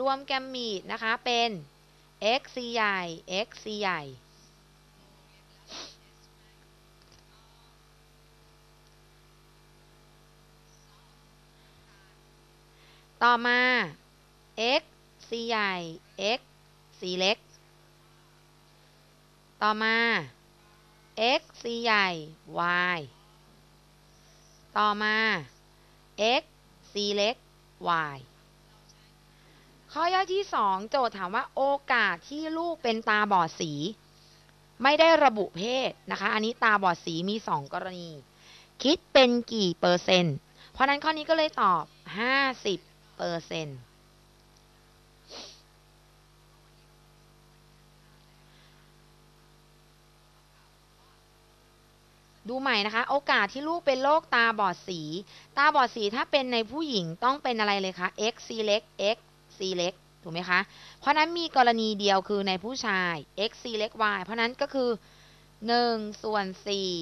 รวมแกมมีดนะคะเป็น x c ใหญ่ x c ใหญ่ ต่อมา x c ใหญ่ x c เล็ก ต่อมา x c ใหญ่ y ต่อมา x c เล็ก y ข้อย่อยที่ 2 โจทย์ถามว่าโอกาสที่ลูกเป็นตาบอดสี ไม่ได้ระบุเพศนะคะ อันนี้ตาบอดสีมี 2 กรณี คิดเป็นกี่เปอร์เซ็นต์ เพราะนั้นข้อนี้ก็เลยตอบ 50เปอร์เซ็นต์ดูใหม่นะคะ โอกาสที่ลูกเป็นโรคตาบอดสี ตาบอดสีถ้าเป็นในผู้หญิงต้องเป็นอะไรเลยคะ x c เล็ก x c เล็กถูกไหมคะ เพราะนั้นมีกรณีเดียวคือในผู้ชาย x c เล็ก y เพราะนั้นก็คือ 1 ส่วน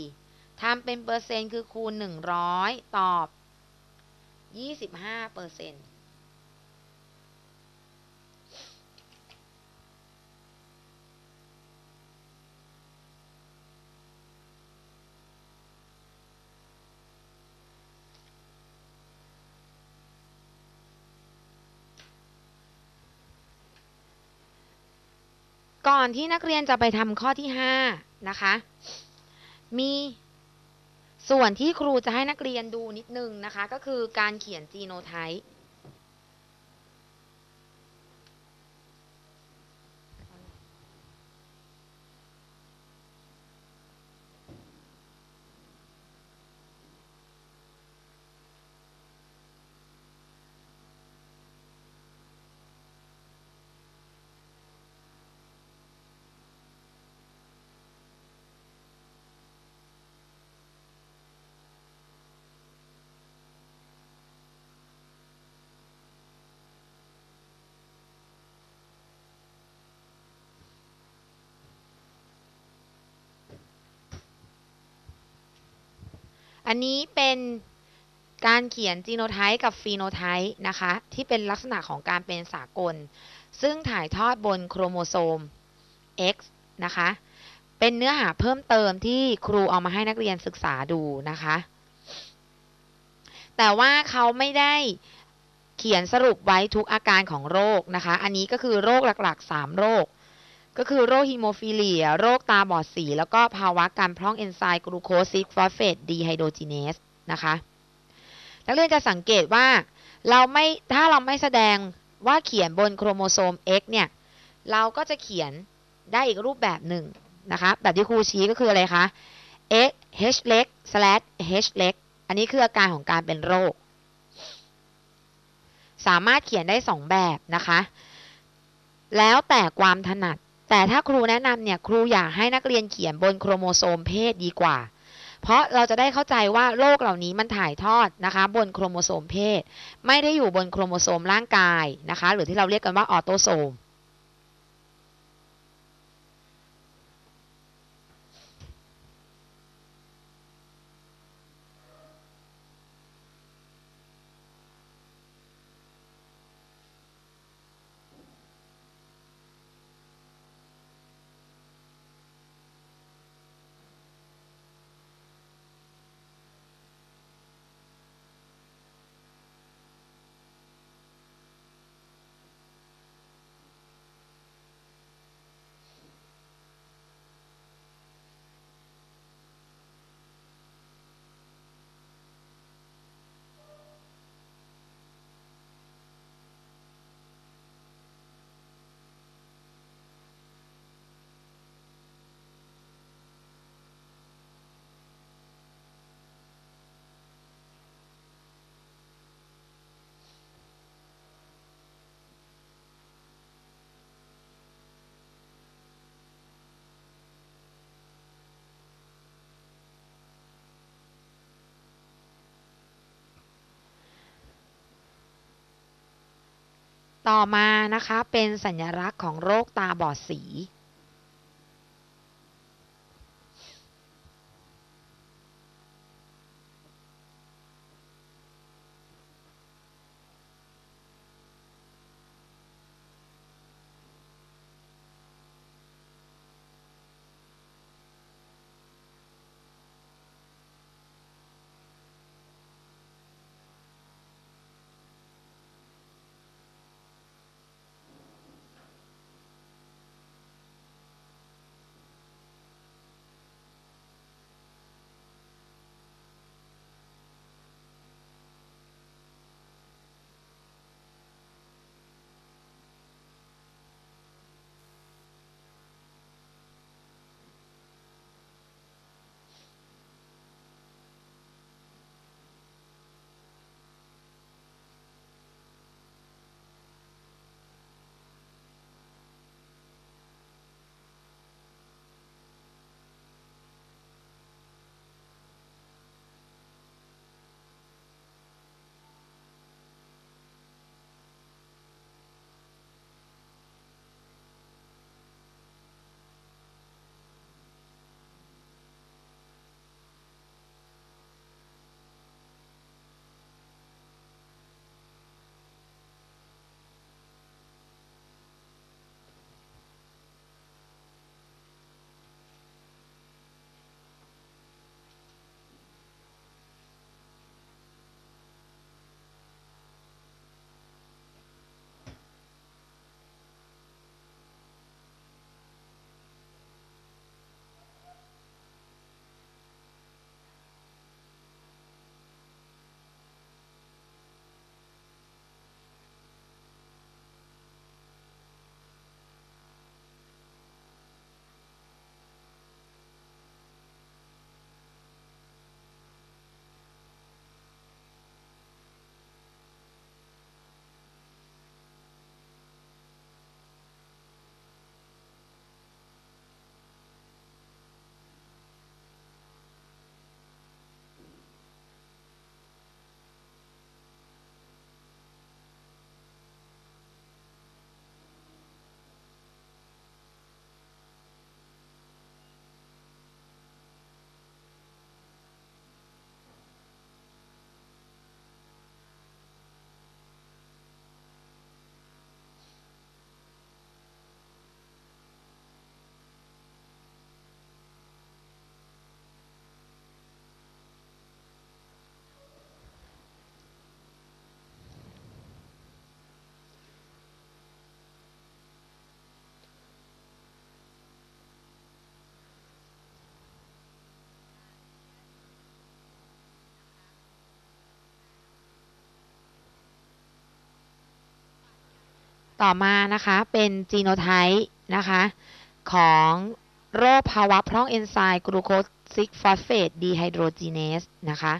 4ทำเป็นเปอร์เซ็นต์คือคูณ 100 ตอบ 25เปอร์เซ็นต์ ก่อนที่นักเรียนจะไปทำข้อที่ 5 นะคะ มีส่วนที่ครูจะให้นักเรียนดูนิดนึงนะคะ ก็คือการเขียนจีโนไทป์ อันนี้เป็นการเขียนจีโนไทป์กับฟีโนไทป์นะคะ ที่เป็นลักษณะของการเป็นสากล ซึ่งถ่ายทอดบนโครโมโซม X นะคะ เป็นเนื้อหาเพิ่มเติมที่ครูเอามาให้นักเรียนศึกษาดูนะคะ แต่ว่าเขาไม่ได้เขียนสรุปไว้ทุกอาการของโรคนะคะ อันนี้ก็คือโรคหลักๆ 3 โรค ก็คือโรคฮิโมฟิเลีย โรคตาบอดสี แล้วก็ภาวะการพร่องเอนไซม์กลูโคซิกฟอสเฟตดีไฮโดรจีเนสนะคะ นักเรียนจะสังเกตว่าเราไม่ถ้าเราไม่แสดงว่าเขียนบนโครโมโซม X เนี่ย เราก็จะเขียนได้อีกรูปแบบหนึ่งนะคะ แบบที่ครูชี้ก็คืออะไรคะ X H เล็ก slash H เล็ก อันนี้คืออาการของการเป็นโรค สามารถเขียนได้ 2 แบบนะคะ แล้วแต่ความถนัด แต่ถ้าครูแนะนำเนี่ยครูอยากให้นักเรียนเขียนบนโครโมโซมเพศดีกว่า เพราะเราจะได้เข้าใจว่าโรคเหล่านี้มันถ่ายทอดนะคะ บนโครโมโซมเพศ ไม่ได้อยู่บนโครโมโซมร่างกายนะคะ หรือที่เราเรียกกันว่าออโตโซม ต่อมานะคะเป็นสัญลักษณ์ของโรคตาบอดสี ต่อมานะคะเป็นจีโนไทป์นะคะของโรคภาวะพร่องเอนไซม์กลูโคซิกฟอสเฟตดีไฮโดรจีเนสนะคะ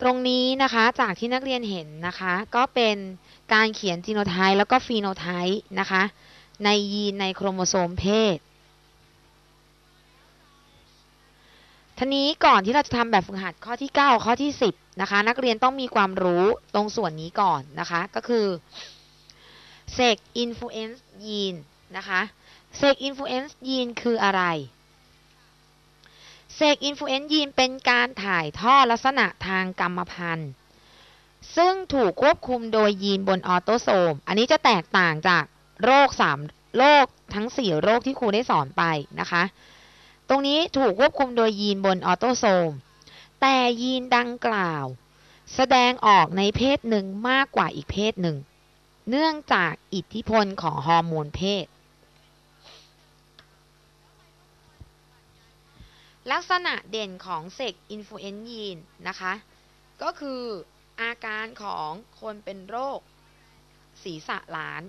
ตรงนี้นะคะจากที่นักเรียนเห็นนะคะ ก็เป็นการเขียนจีโนไทป์แล้วก็ฟีโนไทป์นะคะ ในยีนในโครโมโซมเพศทีนี้ก่อนที่เราจะทำแบบฝึกหัดข้อที่ 9 ข้อที่ 10 นะคะ นักเรียนต้องมีความรู้ตรงส่วนนี้ก่อนนะคะ ก็คือ sex influence gene นะคะ sex influence gene คืออะไร เซกอินฟลูเอนซ์ยีนเป็นการถ่ายทอดลักษณะทางกรรมพันธุ์ ซึ่งถูกควบคุมโดยยีนบนออโตโซม อันนี้จะแตกต่างจากโรค3โรคทั้ง 4 โรคที่ครูได้สอนไปนะคะ ตรงนี้ถูกควบคุมโดยยีนบนออโตโซม แต่ยีนดังกล่าว แสดงออกในเพศหนึ่งมากกว่าอีกเพศหนึ่ง เนื่องจากอิทธิพลของฮอร์โมนเพศ ลักษณะเด่นของเซกอินฟลูเอนยีนนะคะ ก็คืออาการของคนเป็นโรคศีรษะล้าน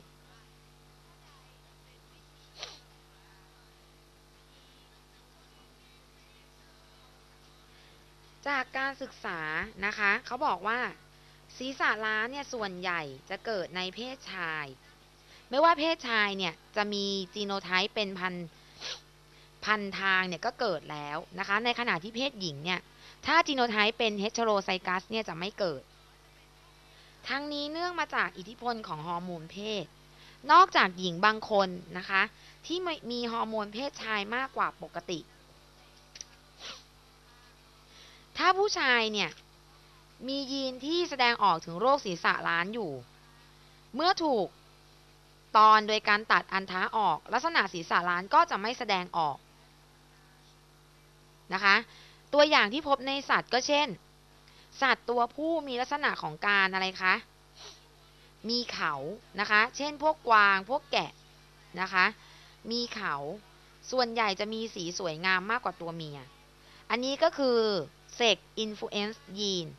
จากการศึกษานะคะ เขาบอกว่า ศีรษะล้านเนี่ยส่วนใหญ่จะเกิดในเพศชาย ไม่ว่าเพศชายเนี่ยจะมีจีโนไทป์เป็นพัน พันทางเนี่ยก็เกิดแล้วนะคะ ในขณะที่เพศหญิงเนี่ยถ้าจีโนไทป์เป็นเฮตโรไซกัสเนี่ยจะไม่เกิด ทั้งนี้เนื่องมาจากอิทธิพลของฮอร์โมนเพศ นอกจากหญิงบางคนนะคะ ที่มีฮอร์โมนเพศชายมากกว่าปกติ ถ้าผู้ชายเนี่ยมียีนที่แสดงออกถึงโรคศีรษะล้านอยู่ เมื่อถูกตอนโดยการตัดอันท้าออก ลักษณะศีรษะล้านก็จะไม่แสดงออก นะคะ ตัวอย่างที่พบในสัตว์ก็เช่น สัตว์ตัวผู้มีลักษณะของการอะไรคะมีเขานะคะ เช่นพวกกวางพวกแกะนะคะ มีเขาส่วนใหญ่จะมีสีสวยงามมากกว่าตัวเมีย อันนี้ก็คือ sex influence gene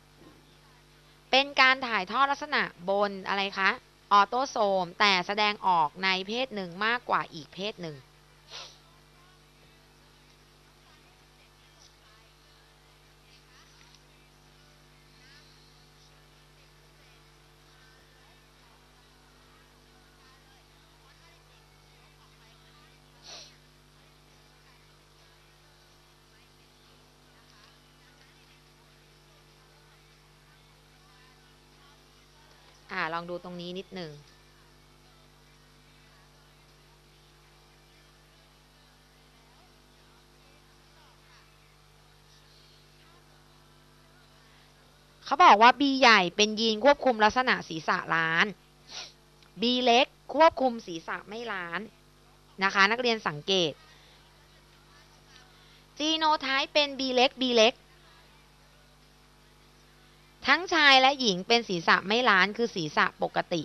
เป็นการถ่ายทอดลักษณะบนอะไรคะ ออโตโซม แต่แสดงออกในเพศหนึ่งมากกว่าอีกเพศหนึ่ง อ่าลองดูตรงนี้นิดหนึ่งเขาบอกว่า B ใหญ่เป็นยีนควบคุมลักษณะศีรษะล้าน B เล็กควบคุมศีรษะไม่ล้านนะคะ นักเรียนสังเกตจีโนไทป์เป็น B เล็ก B เล็ก ทั้งชายและหญิงเป็นศีรษะไม่ล้านคือศีรษะปกติ